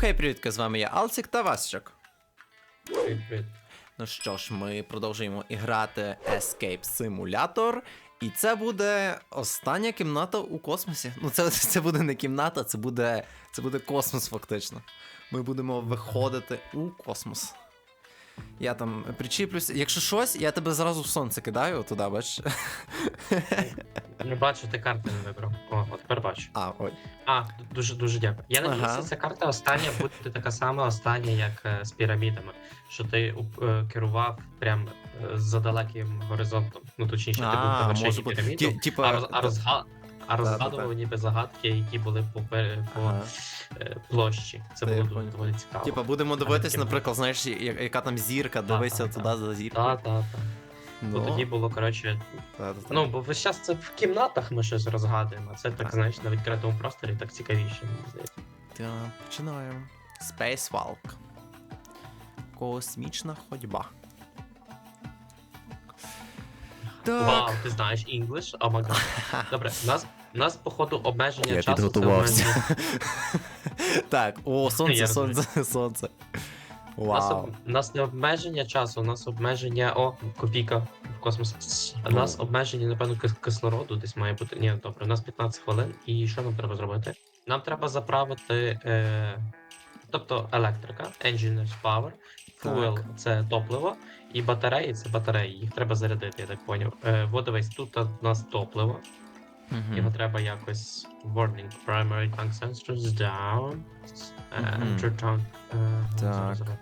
хей, привітки, з вами я Алцік та Васчик. Привіт, привіт. Ну що ж, ми продовжуємо іграти Escape Simulator. І це буде остання кімната у космосі. Ну, це, це буде не кімната, це буде, це буде космос, фактично. Ми будемо виходити у космос. Я там причіплюся. Якщо щось, я тебе зразу в сонце кидаю туди, бачиш? Не бачу, ти карти не вибрав. О, от тепер бачу. А, ой. А, дуже дуже дякую. Я Ага. надіюся, ця карта остання буде така сама остання, як е, з пірамідами. Що ти е, керував прям е, за далеким горизонтом. Ну точніше, ти був на вершині піраміду, а, а, розга... а розгадував ніби загадки, які були по, по е, площі. Це було доволі цікаво. Типа будемо дивитись, наприклад, знаєш, яка там зірка, дивися туди за зіркою. Так, так, так. Ну, Бо тоді було, коротше. Ну, бо весь час це в кімнатах ми щось розгадуємо, це так, Так. знаєш, на відкритому просторі так цікавіше, мені здається. Та, починаємо. Spacewalk. Космічна ходьба. Так. Вау, ти знаєш English? О май гад. Добре, у нас, у нас, походу, обмеження Я часу. це підготувався. обмеження- так, о, сонце, Я сонце, сонце. У нас, Вау. об- у нас не обмеження часу, у нас обмеження. О, копійка в космос. У нас Ну. обмеження, напевно, кис- кислороду десь має бути. Ні, добре, у нас 15 хвилин. І що нам треба зробити? Нам треба заправити. Е... Тобто електрика, engineer's power, fuel Так. це топливо, і батареї це батареї. Їх треба зарядити, я так поняв. Е, дивись, тут у нас топливо. Мгм. Його треба якось warning primary tank sensors down. Е, Мгм. enter tank. е, Так. зараз, зараз.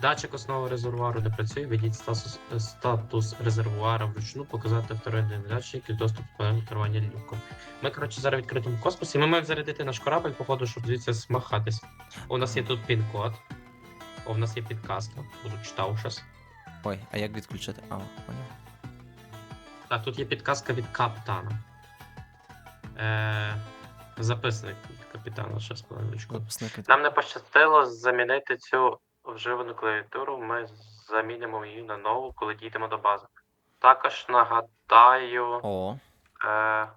Датчик основи резервуару не працює, введіть статус, статус резервуара вручну, показати второй датчик і доступ до керування люком. Ми, коротше, зараз в відкритому космосі. Ми маємо зарядити наш корабель, походу, щоб звідси смахатись. У нас є тут пін-код. О, в нас є підказка. Буду читав щас. Ой, а як відключити? А, поняв. Так, тут є підказка від капітана. Е, записник капітана, ще хвилиночку. Нам не пощастило замінити цю вживану клавіатуру. Ми замінимо її на нову, коли дійдемо до бази. Також нагадаю, О, е,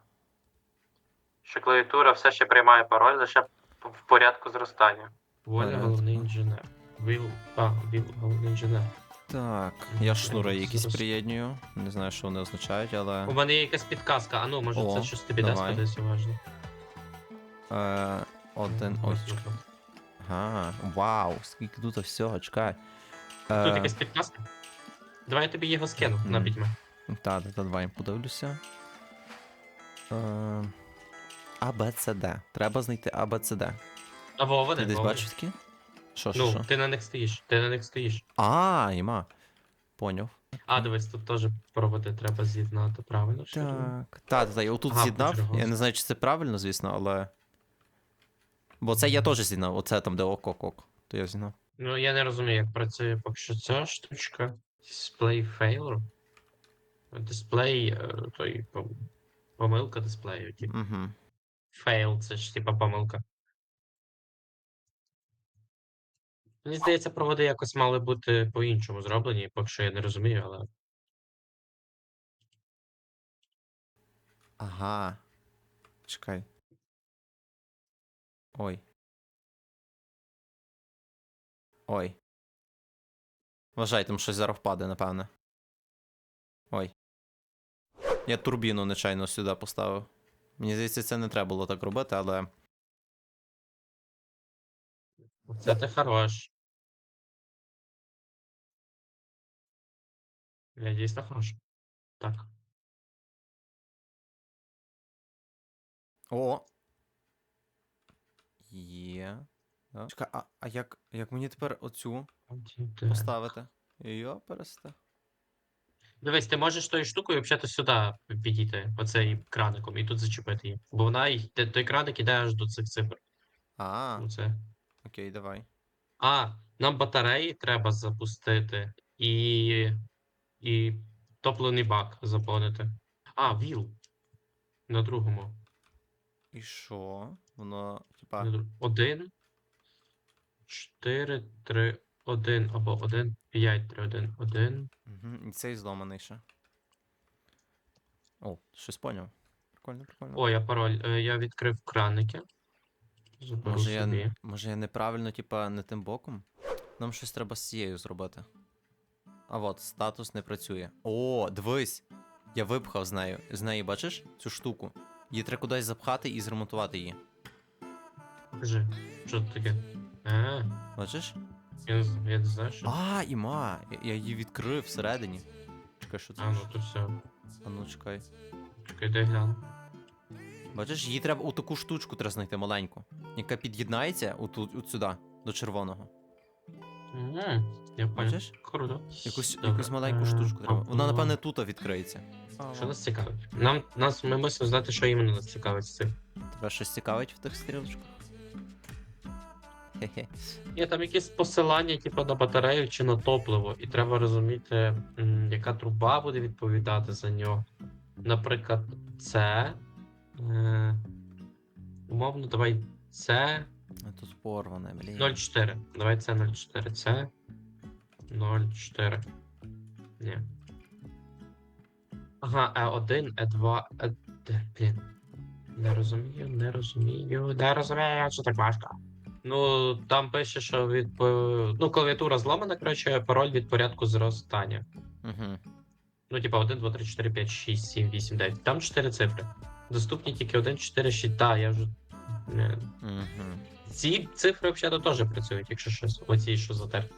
що клавіатура все ще приймає пароль лише в порядку зростання. Воля головний інженер. Віл, а, віл головний інженер. Так. Я шнури якісь приєднюю. Не знаю, що вони означають, але. У мене є якась підказка. А ну, може О, це щось тобі давай. дасть кудись уважно. Е, один. Ось. Ага, вау, скільки тут всього, чекай. Тут Е, якась підказка. Давай я тобі його скину на Мгм. пітьме. Та, та, та, давай я подивлюся. Е, А, Б, С, Д. Треба знайти А, Б, С, Д. Або Ти вони. десь бачиш такі? Що, що, Ну, що? ти на них стоїш, ти на них стоїш. А, іма. Поняв. А, дивись, тут теж проводи треба з'єднати правильно. що ли? Так. Та, я отут Ага, з'єднав. Я не знаю, чи це правильно, звісно, але. Бо це я теж з'єднав, оце там, де ок-ок-ок. То я з'єднав. Ну, я не розумію, як працює поки що ця штучка. Display failure. Дисплей, е, той пом- помилка дисплею. Типу. Угу. Fail, це ж типа помилка. Мені здається, проводи якось мали бути по-іншому зроблені, поки що я не розумію, але. Ага. Чекай. Ой. Ой. Вважай, там щось зараз впаде, напевне. Ой. Я турбіну нечайно сюди поставив. Мені здається, це не треба було так робити, але. Це ти хорош. Я дійсно хорош. Так. О! Є. Да. Чекай, а, а як, як мені тепер оцю Один, поставити? Йо, пересте. Дивись, ти можеш тою штукою взагалі сюди підійти, оцей краником, і тут зачепити її. Бо вона й- те- той краник іде аж до цих цифр. А, Ну, це. окей, давай. А, нам батареї треба запустити і. І топливний бак заповнити. А, віл. На другому. І що? Воно, типа. Один. Чотири, три, один або один, п'ять, три, один, один. Угу, і цей зломаний ще. О, щось поняв. Прикольно, прикольно. О, я пароль. е, Я відкрив краники. Заберу Може я, може я неправильно, типа, не тим боком? Нам щось треба з цією зробити. А от, статус не працює. О, дивись! Я випхав з нею. З неї, бачиш, цю штуку. Її треба кудись запхати і зремонтувати її. Покажи, що це таке? А, Бачиш? я, не з- я не знаю, що. А, іма! Я, я її відкрив всередині. Чекай, що це? А, ну то все. А ну чекай. Чекай, дай гляну. Бачиш, їй треба у таку штучку треба знайти маленьку, яка під'єднається отут, от сюди, до червоного. Мгм, Я понял. Бачиш? Круто. Якусь, Добре. якусь маленьку Е, штучку треба. Вона, або- напевне, тут відкриється. Що нас цікавить? Нам, нас, ми мусимо знати, що іменно нас цікавить з цим. Тебе щось цікавить в тих стрілочках? Хе-хе. Є там якісь посилання, типу, на батарею чи на топливо, і треба розуміти, м, яка труба буде відповідати за нього. Наприклад, це. Е, умовно, давай це А тут порване, блін. 0,4. Давай це 0,4. Це 0,4. Ні. Ага, Е1, Е2, Е... Блін. Не розумію, не розумію, не розумію, що так важко. Ну, там пише, що від. Ну, клавіатура зламана, коротше, пароль від порядку зростання. Угу. Ну, типа 1, 2, 3, 4, 5, 6, 7, 8, 9. Там 4 цифри. Доступні тільки 1, 4, 6. Так, я вже. Не. Угу. Ці цифри взагалі теж працюють, якщо щось. Оці, що затерті.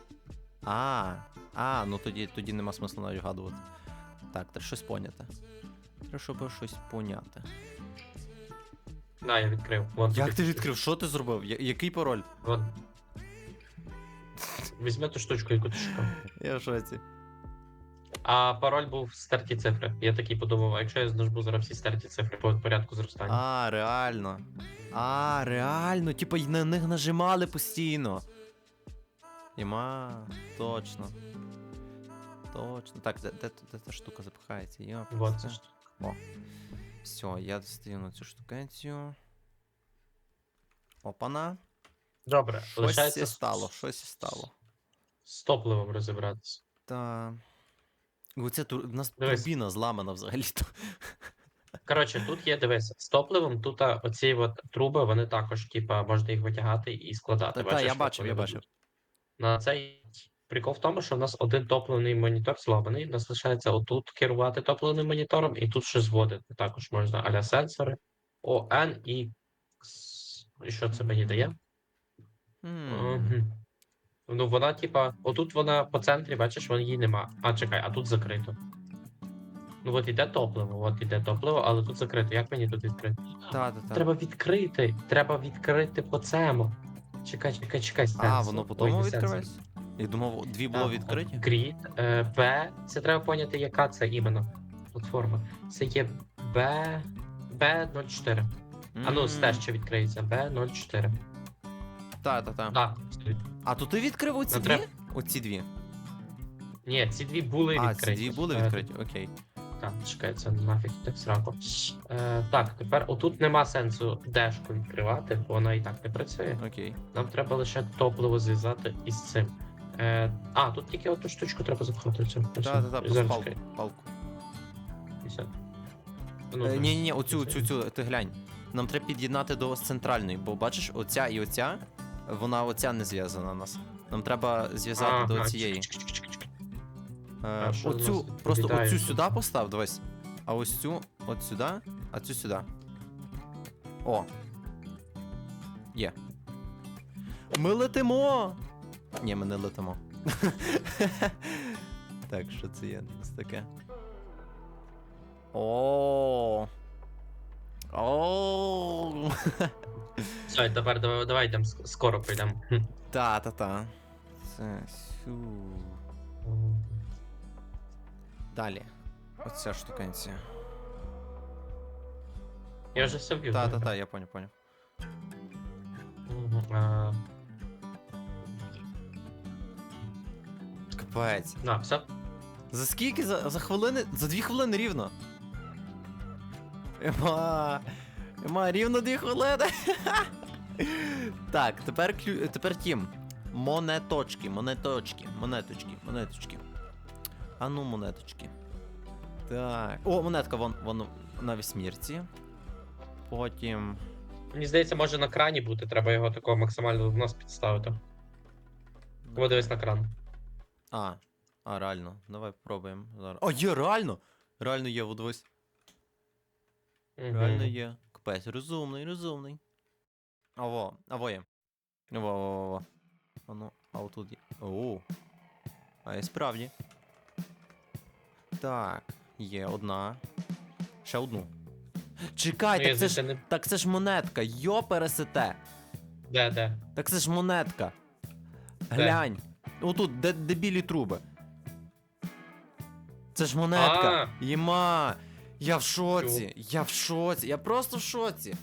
А, а, ну тоді, тоді нема смисла навіть вгадувати. Так, треба щось поняти. Треба, щоб щось поняти. Да, я відкрив. Вон Як ти відкрив? Що ти зробив? Я- який пароль? Вон. Візьми ту штучку, яку ти шукав. Я в шоці. А пароль був стерті цифри. Я такий подумав, а якщо я знажбу зараз всі стерті цифри по порядку зростання. А, реально. А, реально, типа й на них нажимали постійно. Іма, точно. Точно. Так, де, де, де та штука запихається? Йоп, Вот це. це ж. Все, я достаю на цю штукенцію. Опана. Добре, Щось лишається і стало, щось і стало. з топливом розібратися. Та. Оце тур... у нас Дивись. турбіна зламана взагалі-то. Коротше, тут є, дивися, з топливом, тут а, оці от труби, вони також, типа, можна їх витягати і складати. Та, та, Бачиш, я от бачив, я бачив. На цей прикол в тому, що в нас один топливний монітор зламаний. У нас лишається отут керувати топливним монітором, і тут ще зводити. Також можна аля сенсори, ОН і. І що це мені дає? Мгм. Ну, вона, типа, отут вона по центрі, бачиш, вон її нема. А, чекай, а тут закрито. Ну, от іде топливо, от іде топливо, але тут закрито. Як мені тут відкрити? Та, та, та. Треба відкрити. Треба відкрити по цьому. Чекай, чекай, чекай. А, воно по тому не сенсор. відкривається? Я думав, дві було Так, відкриті. Grid, е, Б. Це треба поняти, яка це іменно платформа. Це є Б. Б04. А ну, стеж ще відкриється. Б04. Та, та, та. Так. А то ти відкрив оці Ну, дві? треба- Оці дві. Ні, ці дві були А, ці дві були Е, відкриті, окей. Так, чекай, це нафіг так сраку. Е, так, тепер отут нема сенсу дешку відкривати, бо вона і так не працює. Окей. Нам треба лише топливо зв'язати із цим. Е, а, тут тільки оту штучку треба запхати. Цю. Та, та, та, просто Зараз палку. чекай. палку. І все. Ну, Е, так. ні, ні, ні, оцю, цю, цю, ти глянь. Нам треба під'єднати до центральної, бо бачиш, оця і оця, вона оця не зв'язана нас. Нам треба зв'язати до цієї. Е, оцю, нас просто відповідає? оцю сюди постав, дивись. А ось цю, от сюди, а цю сюди. О. Є. Ми летимо! Ні, ми не летимо. так, що це є? Ось таке. О. О. Все, тепер давай, давай йдемо, ск- скоро прийдемо. Хм. Та, та, та. Це сю. Далі. Оця штукенція. Я вже все вбив. Та, та, та, я поняв, поняв. Мгм, а, Капець. На, все. За скільки? За, за хвилини? За дві хвилини рівно. Ема. Ема, рівно дві хвилини. так, тепер клю... тепер тім. Монеточки, монеточки, монеточки, монеточки. А ну, монеточки. Так. О, монетка, вон, вон на вісьмірці. Потім. Мені здається, може на крані бути, треба його такого максимально в нос підставити. Подивись на кран. А, а, реально. Давай попробуємо. Зараз. О, є, реально! Реально є, от дивись. Мгм. Реально є. Капець, розумний, розумний. Аво, аво є. Во, во, во, во. А отут є. Оу. А і справді. Так, є одна. Ще одну. Чекай, Ну, так це ж. не... Так це ж монетка, йо пересете. Де, де? Так це ж монетка. Глянь. Отут, де, де білі труби. Це ж монетка. Єма. Я в шоці. Я в шоці. Я просто в шоці.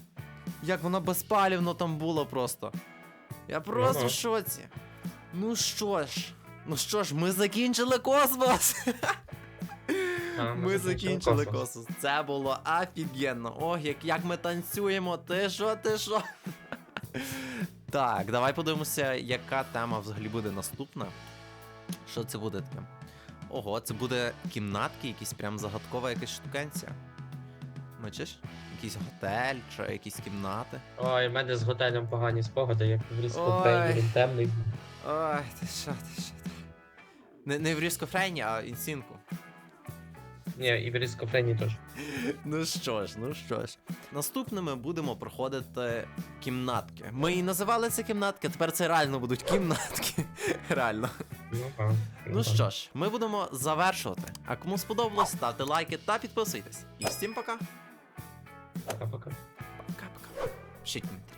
Як вона безпалівно там була просто. Я просто Ага. в шоці. Ну що ж. Ну що ж, ми закінчили космос. А, Ми закінчили космос. космос. Це було офігенно. Ох, як, як ми танцюємо. Ти що, ти що? так, давай подивимося, яка тема взагалі буде наступна. Що це буде таке? Ого, це буде кімнатки, якісь прям загадкова якась штукенція. Бачиш? Якийсь готель чи якісь кімнати. Ой, в мене з готелем погані спогади, як в Ой. він темний. Ой, ти що, ти що ти. Не, не в різкофрені, а інсінку. Ні, і в різкофрені теж. Ну що ж, ну що ж. Наступними будемо проходити кімнатки. Ми і називали це кімнатки, тепер це реально будуть кімнатки. Реально. Ну, так. Ну що ж, ми будемо завершувати. А кому сподобалось, ставте лайки та підписуйтесь. І всім пока. Пока-пока. Пока-пока. Коментарі.